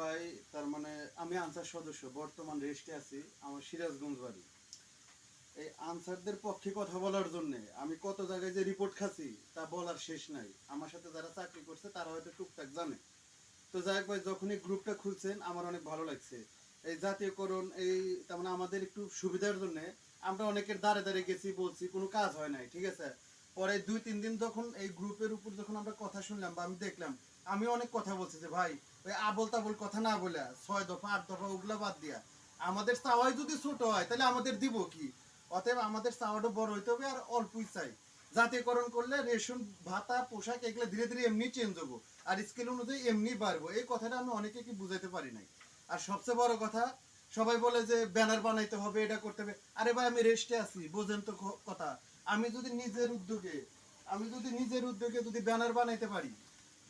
ভাই, তার মানে আমি আনসার সদস্য, বর্তমান রেস্টে আছি, আমার সিরাজগঞ্জ বাড়ি। এই আনসারদের পক্ষে কথা বলার জন্য আমি কত জায়গায় যে রিপোর্ট খাচ্ছি, তা বলার শেষ নাই। আমার সাথে যারা চাকরি করছে, তারা হয়তো টুকটাক জানে। তো যাই হোক ভাই যখন এই গ্রুপটা খুলছেন, আমার অনেক ভালো লাগছে। এই জাতীয়করণ, এই তার মানে আমাদের একটু সুবিধার জন্য আমরা অনেকের দাঁড়ে দাঁড়িয়ে গেছি, বলছি, কোনো কাজ হয় নাই, ঠিক আছে? পরে দুই, তিন দিন যখন এই গ্রুপের উপর যখন আমরা কথা শুনলাম বা আমি দেখলাম, আমি অনেক কথা বলছি যে, ভাই আবল তাবল কথা না বলে, ছয় দফা, আট দফা, ওগুলা বাদ দিয়া। আমাদের চাওয়াই যদি ছোট হয়, তাহলে আমাদের দিব কি? অতএব আমাদের চাওয়াটা বড় হইতে হবে আর অল্পই চাই। জাতীয়করণ করলে রেশন, ভাতা, পোশাক এগুলো ধীরে ধীরে এমনি চেঞ্জ হব। আর স্কেল অনুযায়ী এমনি বাড়বো। এই কথাটা আমি অনেকে কি বুঝাইতে পারি নাই। আর সবচেয়ে বড় কথা, সবাই বলে যে ব্যানার বানাইতে হবে, এটা করতে হবে। আরে ভাই, আমি রেস্টে আছি, বোঝেন তো কথা। আমি যদি নিজের উদ্যোগে, আমি যদি নিজের উদ্যোগে যদি ব্যানার বানাইতে পারি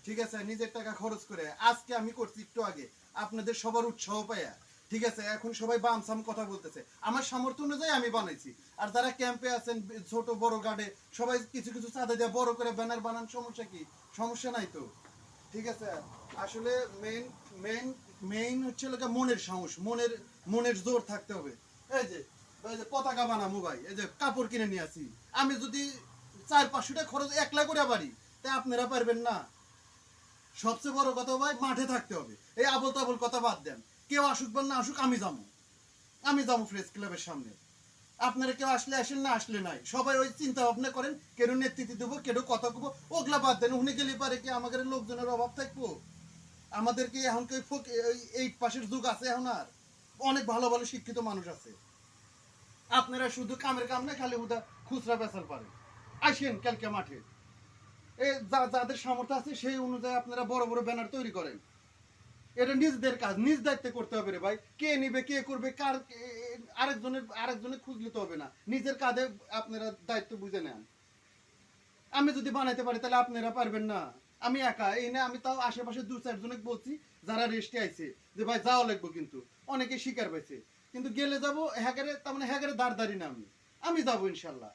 ঠিক আছে, নিজের টাকা খরচ করে। আজকে আমি করছি একটু আগে। আপনাদের সবার উৎসাহ পাইয়া। ঠিক আছে, এখন সবাই বাম সাম কথা বলতেছে। আমার সামর্থ্য অনুযায়ী আমি বানাইছি। আর যারা ক্যাম্পে আছেন, ছোট, বড় গার্ডে সবাই কিছু কিছু চাঁদা দিয়ে বড় করে ব্যানার বানান, সমস্যা কি? সমস্যা নাই তো? ঠিক আছে, আসলে মেইন মেইন মেইন হচ্ছে লোকে মনের সাহস, মনের মনের জোর থাকতে হবে। এই যে এই যে পতাকা বানামু ভাই, এই যে কাপড় কিনে নিয়ে আসি। আমি যদি চার, পাঁচশো টাকা খরচ একলা করে পারি তা আপনারা পারবেন না। সবচেয়ে বড় কথা ভাই, মাঠে থাকতে হবে। এই আবল তাবল কথা বাদ দেন। কেউ আসুক বা না আসুক, আমি যাব। আমি যাব ফ্রেশ ক্লাবের সামনে। আপনারা কেউ আসলে আসেন না, আসলে নাই। সবাই ওই চিন্তা ভাবনা করেন কেন নেতৃত্ব দেবো কেন কথা কব, ওগুলা বাদ দেন। উনি গেলে পারে কি আমাদের লোকজনের অভাব থাকব? আমাদের কি এখন কি ফোক- এই- পাশের যুগ আছে এখন আর? অনেক ভালো ভালো শিক্ষিত মানুষ আছে। আপনারা শুধু কামের কাম না, খালি উদা খুচরা বেচার পারে। আসেন কালকে মাঠে। যাদের সামর্থ্য আছে, সেই অনুযায়ী আপনারা বড় বড় ব্যানার তৈরি করেন। এটা নিজদের কাজ, নিজ দায়িত্বে করতে হবে রে ভাই। কে নিবে, কে করবে, কার আরেকজনের আরেকজনের খুঁজলে তো হবে না। নিজের কাঁধে আপনারা দায়িত্ব বুঝে নেন। আমি যদি বানাইতে পারি, তাহলে আপনারা পারবেন না। আমি একা, এই না, আমি তাও আশেপাশে দু চারজনে বলছি, যারা রেস্টে আইছে, যে ভাই যাওয়া লাগবো কিন্তু। অনেকে শিকার পাইছে। কিন্তু গেলে যাব হ্যাগারে তার মানে হ্যাগারে দাঁড় দাঁড়ি না আমি। আমি যাব ইনশাল্লাহ।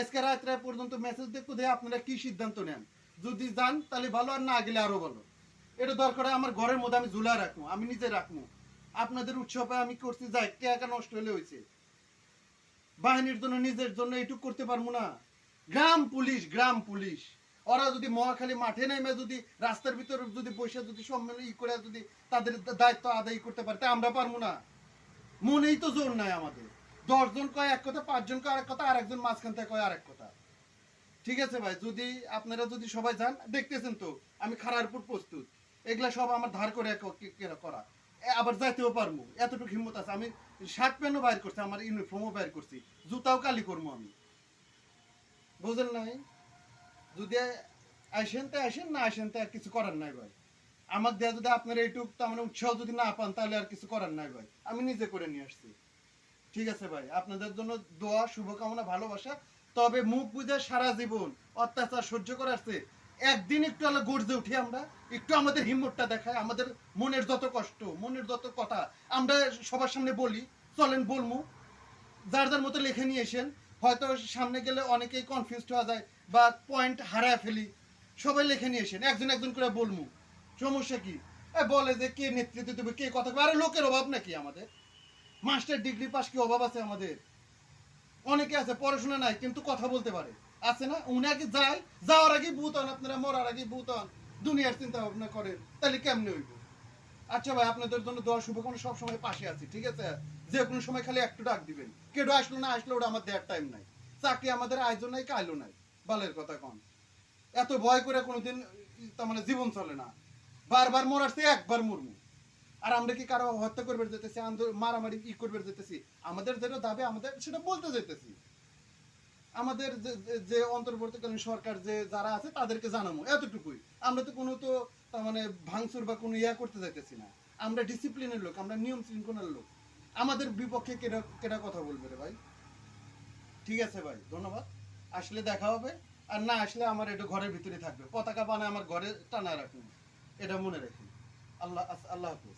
আজকে রাত্রে পর্যন্ত মেসেজ দেখব যে আপনারা কি সিদ্ধান্ত নেন? যদি যান, তাহলে ভালো, আর না গেলে আরও ভালো। এটা দরকার আমার ঘরের মধ্যে আমি ঝুলা রাখব, আমি নিজে রাখব। আপনাদের উৎসবে আমি করতে যাই কে একা নষ্ট হলে হয়েছে। বাহিনীর জন্য, নিজের জন্য এইটুক করতে পারব না। গ্রাম পুলিশ গ্রাম পুলিশ। ওরা যদি মহাখালী মাঠে নেমে, যদি রাস্তার ভিতরে যদি বসে, যদি সম্মেলন ই করে, যদি তাদের দায়িত্ব আদায় করতে পারে, তা আমরা পারব না। মনেই তো জোর নাই আমাদের। দশজন কয় এক কথা, পাঁচজন কয় আরেক কথা আর একজন মাঝখান থেকে কয় আরেক কথা। ঠিক আছে ভাই, যদি আপনারা যদি সবাই যান, দেখতেছেন তো, আমি খারার উপর প্রস্তুত। এগুলা সব আমার ধার করে করা। আবার যাইতেও পারব, এতটুকু হিম্মত আছে। আমি শার্ট প্যান্টও বাইর করছি, আমার ইউনিফর্মও বাইর করছি, জুতাও কালি করব আমি। বুঝলেন নাই যদি আসেন তো আসেন, না আসেন তো আর কিছু করার নাই ভাই। আমার দেয়া যদি আপনারা এইটুক তার মানে উৎসাহ যদি না পান, তাহলে আর কিছু করার নাই ভাই। আমি নিজে করে নিয়ে আসছি। ঠিক আছে ভাই, আপনাদের জন্য দোয়া, শুভকামনা, ভালোবাসা। তবে মুখ বুঝে সারা জীবন অত্যাচার সহ্য করে আসছে। একদিন একটু আলো গর্জে উঠি আমরা, একটু আমাদের হিম্মতটা দেখায়, আমাদের মনের যত কষ্ট, মনের যত কথা, আমরা সবার সামনে বলি, চলেন বলমু। যার যার মতো লিখে নিয়ে এসেন হয়তো সামনে গেলে অনেকেই কনফিউজড হওয়া যায় বা পয়েন্ট হারায় ফেলি। সবাই লিখে নিয়ে এসেন একজন একজন করে বলমু। সমস্যা কি? বলে যে, কে নেতৃত্ব দেবে, কে কথা? আরে লোকের অভাব নাকি আমাদের? মাস্টার ডিগ্রি পাস কি অভাব আছে আমাদের? অনেকে আছে, পড়াশোনা নাই, কিন্তু কথা বলতে পারে। আছে না? উনি আগে যায়, যাওয়ার আগে ভূত আপনারা মরার আগে ভূত দুনিয়ার চিন্তা ভাবনা করেন, তাহলে কেমনে হইব? আচ্ছা ভাই, আপনাদের জন্য দোয়া, শুভকামনা সব সময় পাশে আছি, ঠিক আছে? যে কোনো সময় খালি একটু ডাক দিবেন। কেউ আসলো, না আসলো, ওটা আমার দেওয়ার টাইম নাই। চাকরি আমাদের আয়োজন নাই কাইলো নাই। বালের কথা কন। এত ভয় করে কোনোদিন, তার মানে জীবন চলে না। বারবার মরাচ্ছে একবার মরমু আর আমরা কি কারও হত্যা করবে যেতেছি মারামারি ই করবে যেতেছি আমাদের যেটা দাবি, আমাদের, সেটা বলতে যেতেছি আমাদের যে অন্তর্বর্তীকালীন সরকার যে, যারা আছে, তাদেরকে জানাব এতটুকুই। আমরা তো কোনো তো মানে ভাঙচুর বা কোনো ইয়া করতে যাইতেছি না। আমরা ডিসিপ্লিনের লোক, আমরা নিয়ম শৃঙ্খলার লোক। আমাদের বিপক্ষে কেটা কেটা কথা বলবে রে ভাই? ঠিক আছে ভাই, ধন্যবাদ। আসলে দেখা হবে, আর না আসলে আমার এটা ঘরের ভিতরে থাকবে। পতাকা বানায় আমার ঘরে টানা রাখুন। এটা মনে রাখুন। আল্লাহ আল্লাহ হাফিজ।